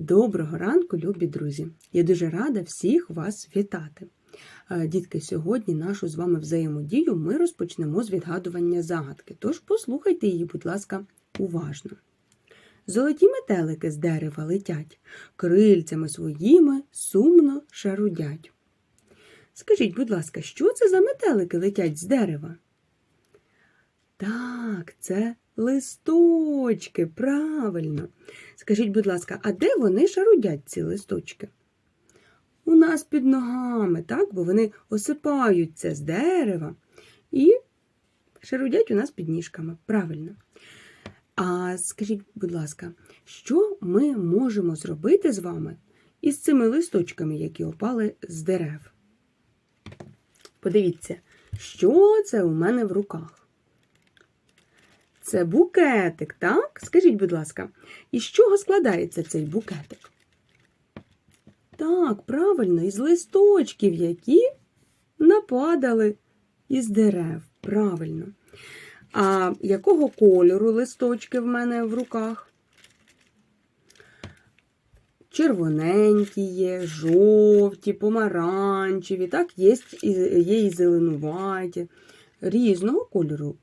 Доброго ранку, любі друзі! Я дуже рада всіх вас вітати. Е, Дітки, сьогодні нашу з вами взаємодію ми розпочнемо з відгадування загадки. Тож послухайте її, будь ласка, уважно. Золоті метелики з дерева летять, крильцями своїми сумно шарудять. Скажіть, будь ласка, що це за метелики летять з дерева? Так, це листочки, правильно. Скажіть, будь ласка, а де вони шарудять ці листочки? У нас під ногами, так? Бо вони осипаються з дерева і шарудять у нас під ніжками. Правильно. А скажіть, будь ласка, що ми можемо зробити з вами із цими листочками, які опали з дерев? Подивіться, що це у мене в руках? Це букетик, так? Скажіть, будь ласка, із чого складається цей букетик? Так, правильно, із листочків, які нападали із дерев. Правильно. А якого кольору листочки в мене в руках? Червоненькі є, жовті, помаранчеві, так, є, є і зеленуваті, різного кольору.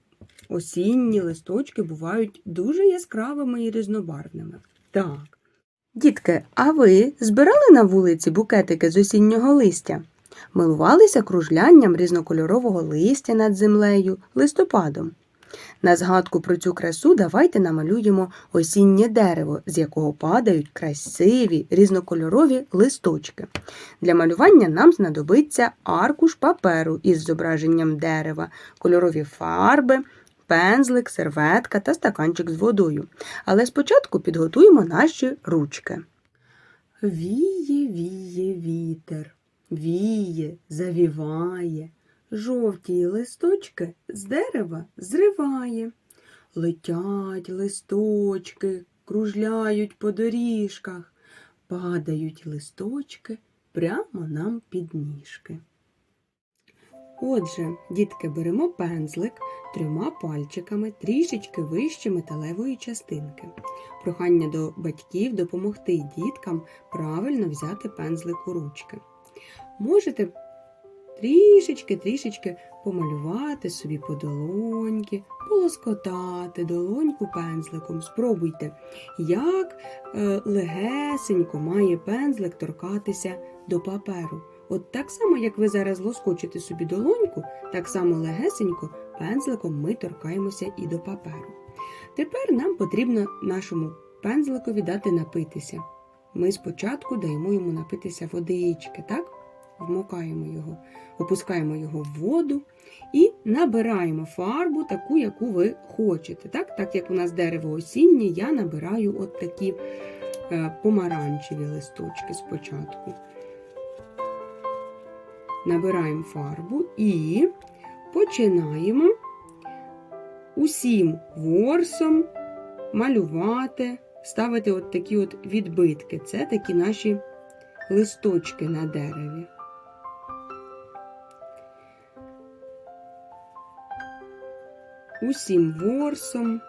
Осінні листочки бувають дуже яскравими і різнобарвними. Так. Дітки, а ви збирали на вулиці букетики з осіннього листя? Милувалися кружлянням різнокольорового листя над землею листопадом? На згадку про цю красу давайте намалюємо осіннє дерево, з якого падають красиві різнокольорові листочки. Для малювання нам знадобиться аркуш паперу із зображенням дерева, кольорові фарби, пензлик, серветка та стаканчик з водою. Але спочатку підготуємо наші ручки. Віє, віє вітер, віє, завіває, жовті листочки з дерева зриває. Летять листочки, кружляють по доріжках, падають листочки прямо нам під ніжки. Отже, дітки, беремо пензлик трьома пальчиками трішечки вище металевої частинки. Прохання до батьків допомогти діткам правильно взяти пензлик у ручки. Можете трішечки-трішечки помалювати собі по долоньки, полоскотати долоньку пензликом. Спробуйте, як е, легесенько має пензлик торкатися до паперу. От так само, як ви зараз лоскочите собі долоньку, так само легесенько пензликом ми торкаємося і до паперу. Тепер нам потрібно нашому пензликові дати напитися. Ми спочатку даємо йому напитися водички, так? Вмокаємо його, опускаємо його в воду і набираємо фарбу, таку, яку ви хочете. Так, так як у нас дерево осіннє, я набираю от такі е, помаранчеві листочки спочатку. Набираємо фарбу і починаємо усім ворсом малювати, ставити от такі от відбитки. Це такі наші листочки на дереві. Усім ворсом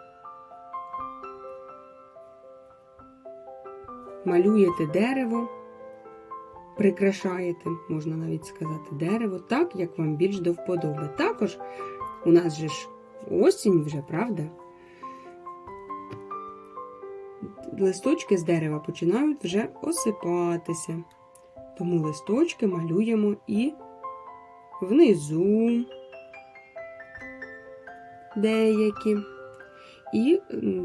малюєте дерево, прикрашаєте, можна навіть сказати, дерево так, як вам більш до вподоби. Також у нас же ж осінь вже, правда? Листочки з дерева починають вже осипатися. Тому листочки малюємо і внизу деякі. І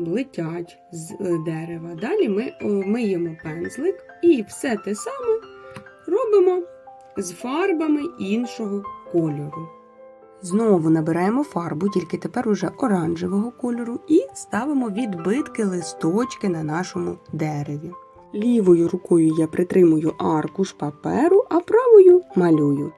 летять з е, дерева. Далі ми миємо пензлик і все те саме робимо з фарбами іншого кольору. Знову набираємо фарбу, тільки тепер уже оранжевого кольору, і ставимо відбитки листочки на нашому дереві. Лівою рукою я притримую аркуш паперу, а правою малюю.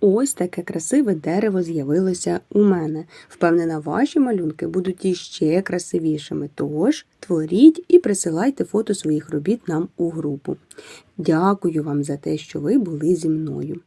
Ось таке красиве дерево з'явилося у мене. Впевнена, ваші малюнки будуть іще красивішими. Тож творіть і присилайте фото своїх робіт нам у групу. Дякую вам за те, що ви були зі мною.